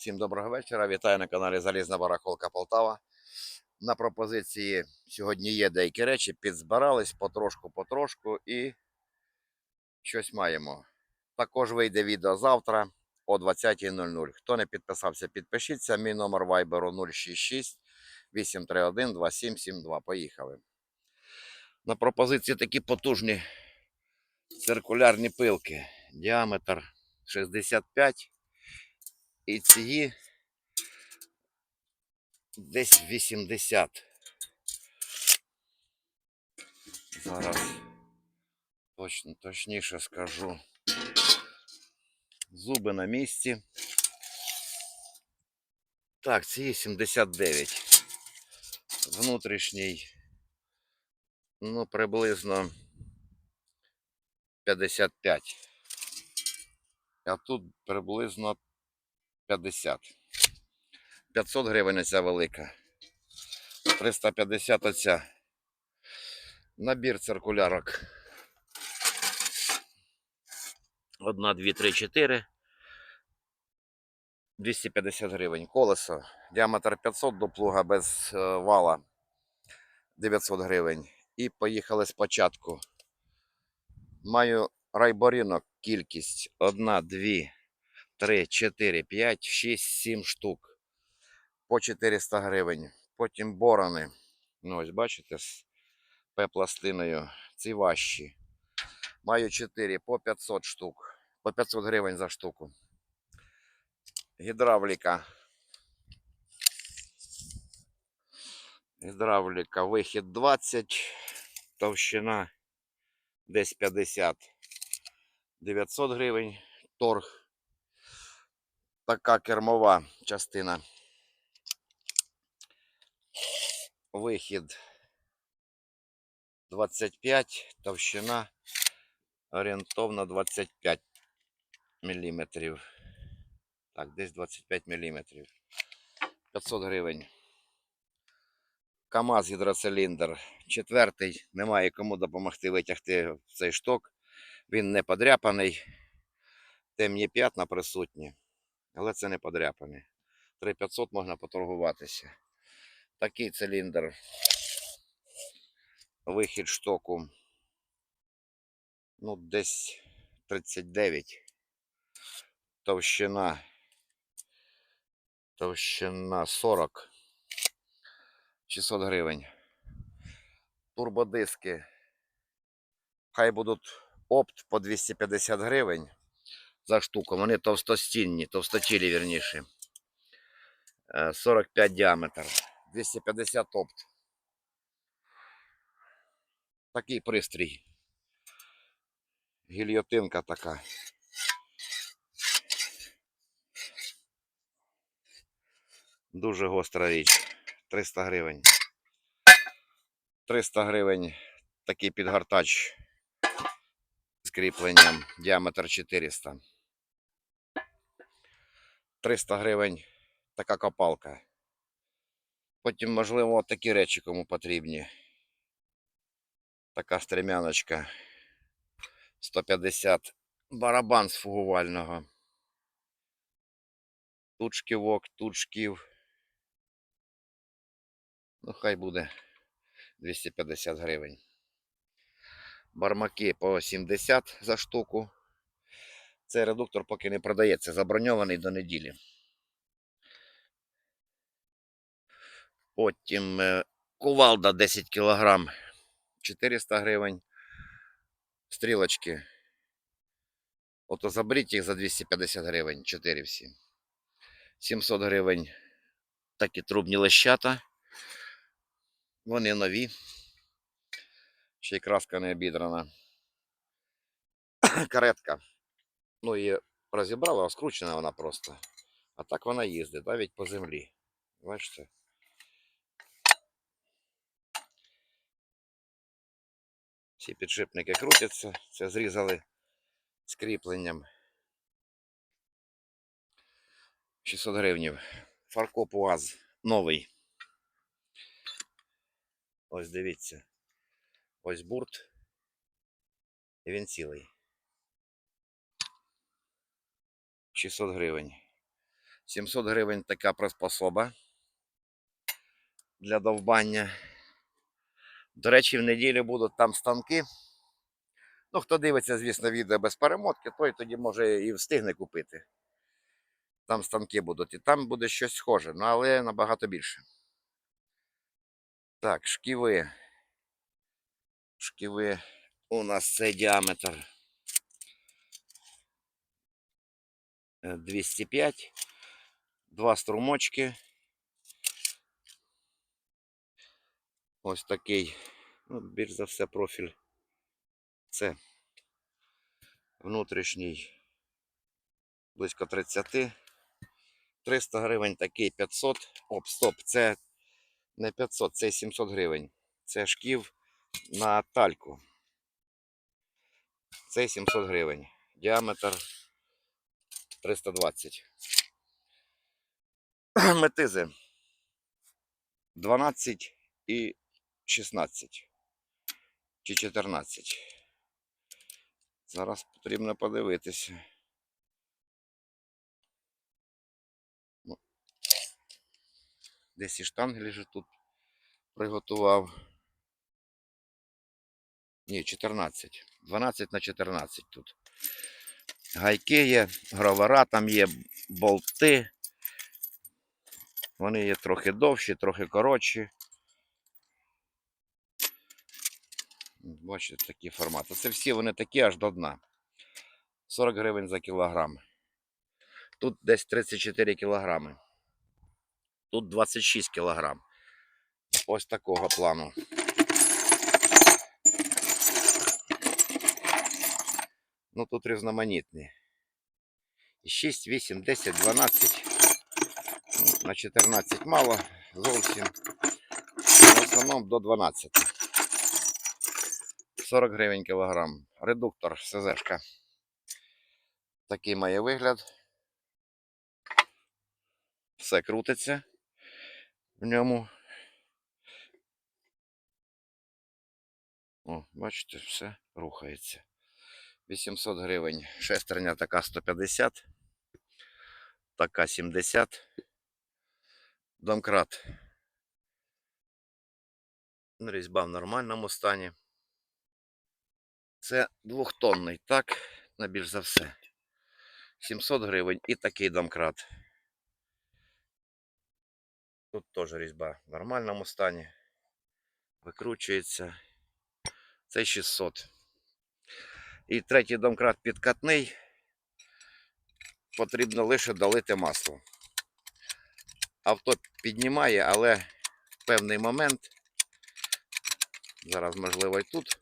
Всім доброго вечора. Вітаю на каналі Залізна Барахолка Полтава. На пропозиції сьогодні є деякі речі, підзбирались потрошку-потрошку і щось маємо. Також вийде відео завтра о 20.00. Хто не підписався, підпишіться. Мій номер вайберу 066 831 2772. Поїхали. На пропозиції такі потужні циркулярні пилки. Діаметр 65 і ці десь 80. Зараз точно, точніше скажу. Зуби на місці. Так, ці 79. Внутрішній, ну, приблизно 55. А тут приблизно 50. 500 гривень оця велика. 350 оця. Набір циркулярок. 1, 2, 3, 4. 250 гривень. Колесо. Діаметр 500 до плуга без е, вала. 900 гривень. І поїхали спочатку. Маю райборінок кількість 1, 2, 3, 4, 5, 6, 7 штук. По 400 гривень. Потім борони. Ну, ось бачите, з П-пластиною. Ці важчі. Маю 4 по 500 штук. По 500 гривень за штуку. Гідравліка. Гідравліка. Вихід 20. Товщина десь 50. 900 гривень. Торг така кермова частина. Вихід 25, товщина орієнтовно 25 мм. Так, десь 25 мм. 500 гривень. КАМАЗ гідроциліндр. Четвертий. Немає кому допомогти витягти цей шток. Він не подряпаний. Темні п'ятна присутні але це не подряпане. 3500 можна поторгуватися. Такий циліндр. Вихід штоку. Ну, десь 39. Товщина. Товщина 40. 600 гривень. Турбодиски. Хай будуть опт по 250 гривень за штуку. Вони товстостінні, товстотілі, вірніше. Е, 45 діаметр. 250 опт. Такий пристрій. Гільйотинка така. Дуже гостра річ. 300 гривень. 300 гривень такий підгортач з кріпленням. Діаметр 400. 300 гривень така копалка. Потім, можливо, такі речі кому потрібні. Така стремяночка. 150 барабан з фугувального. Тут шківок, тут. Ну, хай буде 250 гривень. Бармаки по 70 за штуку. Цей редуктор поки не продається, заброньований до неділі. Потім е, кувалда 10 кг 400 гривень. Стрілочки. Ото заберіть їх за 250 гривень, 4 всі. 700 гривень такі трубні лещата. Вони нові. Ще й краска не обідрана. Каретка. Ну, її розібрала, а скручена вона просто. А так вона їздить, навіть по землі. Бачите? Всі підшипники крутяться, це зрізали з кріпленням. 600 гривнів. Фаркоп УАЗ новий. Ось дивіться. Ось бурт. І він цілий. 600 гривень. 700 гривень така приспособа для довбання. До речі, в неділю будуть там станки. Ну, хто дивиться, звісно, відео без перемотки, той тоді може і встигне купити. Там станки будуть. І там буде щось схоже, ну але набагато більше. Так, шківи. Шківи у нас цей діаметр 205. Два струмочки. Ось такий, ну, більш за все, профіль. Це внутрішній близько 30. 300 гривень такий 500. Оп, стоп, це не 500, це 700 гривень. Це шків на тальку. Це 700 гривень. Діаметр 320. Метизи 12 і 16 чи 14. Зараз потрібно подивитися. Ну, Десь і штангелі же тут приготував. Ні, 14. 12 на 14 тут. Гайки є, гровара, там є болти. Вони є трохи довші, трохи коротші. Бачите, такі формати. Це всі вони такі аж до дна. 40 гривень за кілограм. Тут десь 34 кілограми. Тут 26 кілограм. Ось такого плану. Ну тут різноманітні. І 6, 8, 10, 12. Ну, На 14 мало зовсім. В основному до 12. 40 гривень кілограм. Редуктор СЗшка. Такий має вигляд. Все крутиться в ньому. О, бачите, все рухається. 800 гривень. Шестерня така 150. Така 70. Домкрат. Ну, Різьба в нормальному стані. Це двохтонний, так, на більш за все. 700 гривень і такий домкрат. Тут теж різьба в нормальному стані. Викручується. Це 600. І третій домкрат підкатний. Потрібно лише долити масло. Авто піднімає, але в певний момент. Зараз, можливо, і тут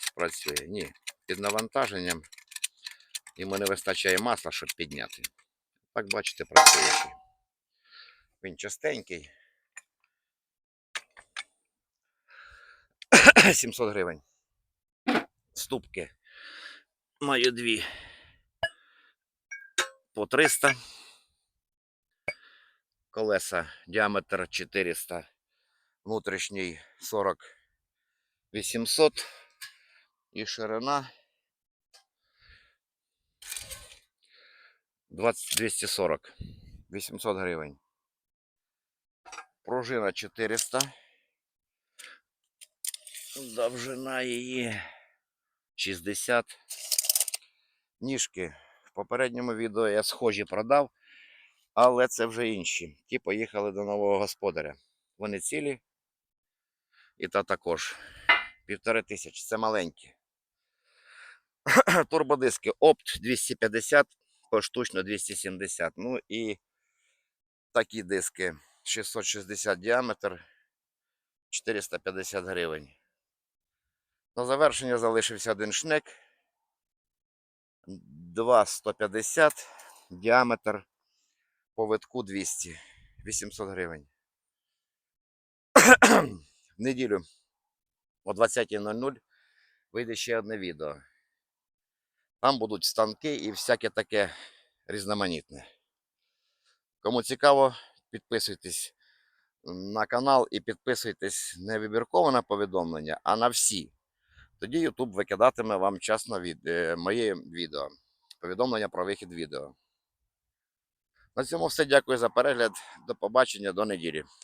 спрацює. Ні, під навантаженням йому не вистачає масла, щоб підняти. Так, бачите, працює. Він частенький. 700 гривень. Ступки. Маю дві. По 300. Колеса діаметр 400. Внутрішній 40 800. І ширина 20 240. 800 гривень. Пружина 400. Довжина її 60. Ніжки. В попередньому відео я схожі продав, але це вже інші. Ті поїхали до нового господаря. Вони цілі. І та також. Півтори тисячі. Це маленькі. Турбодиски Опт 250, поштучно 270. Ну і такі диски 660 діаметр, 450 гривень. На завершення залишився один шнек. 2,150 діаметр по витку 200, 800 гривень. В неділю о 20.00 вийде ще одне відео. Там будуть станки і всяке таке різноманітне. Кому цікаво, підписуйтесь на канал і підписуйтесь не вибірково на повідомлення, а на всі. Тоді YouTube викидатиме вам чесно від е, моє відео. Повідомлення про вихід відео. На цьому все. Дякую за перегляд. До побачення, до неділі.